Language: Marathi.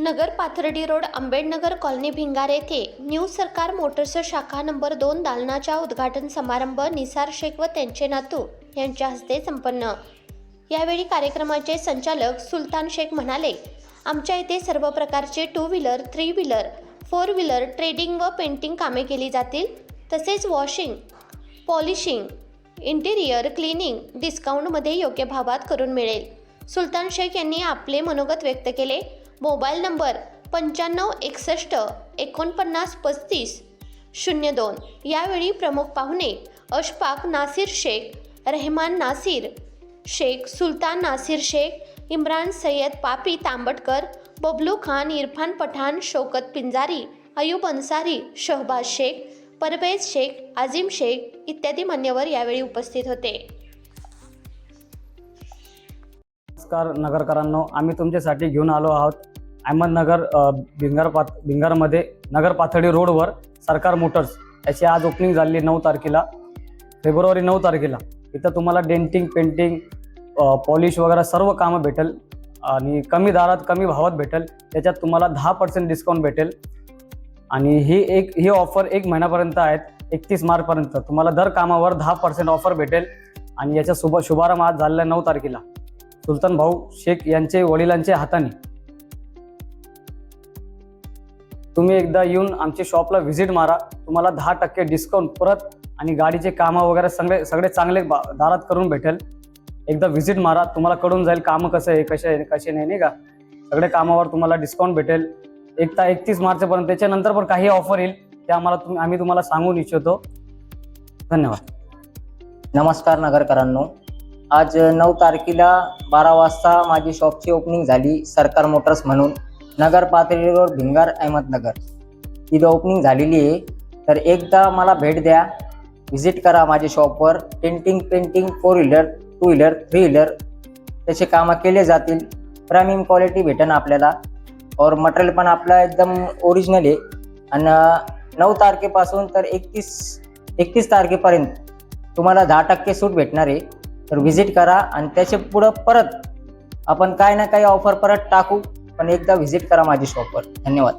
नगर पाथर्डी रोड आंबेडनगर कॉलनी भिंगार येथे न्यू सरकार मोटर्स शाखा नंबर दोन दालनाच्या उद्घाटन समारंभ निसार शेख व त्यांचे नातू यांच्या हस्ते संपन्न. यावेळी कार्यक्रमाचे संचालक सुलतान शेख म्हणाले आमच्या इथे सर्व प्रकारचे two wheeler three wheeler four wheeler trading व पेंटिंग कामे केली जातील. तसेच वॉशिंग पॉलिशिंग इंटिरियर क्लिनिंग डिस्काउंटमध्ये योग्य भावात करून मिळेल. सुलतान शेख यांनी आपले मनोगत व्यक्त केले. मोबाईल नंबर पंच्याण्णव एकसष्ट एकोणपन्नास पस्तीस शून्य दोन. यावेळी प्रमुख पाहुणे अशफाक नासिर शेख रहमान नासिर शेख सुलतान नासिर शेख इम्रान सय्यद पापी तांबटकर बबलू खान इरफान पठाण शौकत पिंजारी अयूब अन्सारी शहबाज शेख परवेज शेख आझिम शेख इत्यादी मान्यवर यावेळी उपस्थित होते. नमस्कार नगरकरांनो आम्ही तुमच्यासाठी घेऊन आलो आहोत अहमदनगर अ, भिंगार पात भिंगारमध्ये नगर पाथडी रोडवर सरकार मोटर्स. याची आज ओपनिंग झाली नऊ तारखेला फेब्रुवारी नऊ तारखेला. इथं तुम्हाला डेंटिंग पेंटिंग पॉलिश वगैरे सर्व कामं भेटेल आणि कमी दारात कमी भावात भेटेल. त्याच्यात तुम्हाला दहा पर्सेंट डिस्काउंट भेटेल. आणि ही एक ही ऑफर एक महिन्यापर्यंत आहेत एकतीस मार्चपर्यंत. तुम्हाला दर कामावर दहा पर्सेंट ऑफर भेटेल आणि याचा शुभ शुभारंभ आज झालेला नऊ तारखेला. सुलतान भाऊ शेख यांचे वडिलांच्या हाताने. तुम्ही एकदा येऊन आमच्या शॉपला व्हिजिट मारा. तुम्हाला दहा टक्के डिस्काउंट परत आणि गाडीचे कामं वगैरे सगळे सगळे चांगले दारात करून भेटेल. एकदा व्हिजिट मारा. तुम्हाला कळून जाईल कामं कसं आहे कसे आहे कसे नाही नाही का? सगळे कामावर तुम्हाला डिस्काउंट भेटेल. एक ता एकतीस मार्चपर्यंत त्याच्यानंतर पण काही ऑफर येईल ते आम्हाला तुम्ही आम्ही तुम्हाला सांगून इच्छितो. धन्यवाद. नमस्कार नगरकरांनो. आज नऊ तारखेला बारा वाजता माझी शॉपची ओपनिंग झाली सरकार मोटर्स म्हणून. नगर पातळी रोड भिंगार अहमदनगर. तिथं ओपनिंग झालेली आहे. तर एकदा मला भेट द्या. व्हिजिट करा माझ्या शॉपवर painting painting four wheeler two wheeler three wheeler त्याचे कामं केले जातील. प्रीमियम क्वालिटी भेटेन आपल्याला. और मटेरियल पण आपलं एकदम ओरिजिनल आहे. आणि नऊ तारखेपासून तर एकतीस एकतीस तारखेपर्यंत तुम्हाला दहा टक्के सूट भेटणार आहे. तर व्हिजिट करा आणि त्याच्या पुढं परत आपण काय ना काही ऑफर परत टाकू. पण एकदा व्हिजिट करा माझी शॉपवर धन्यवाद.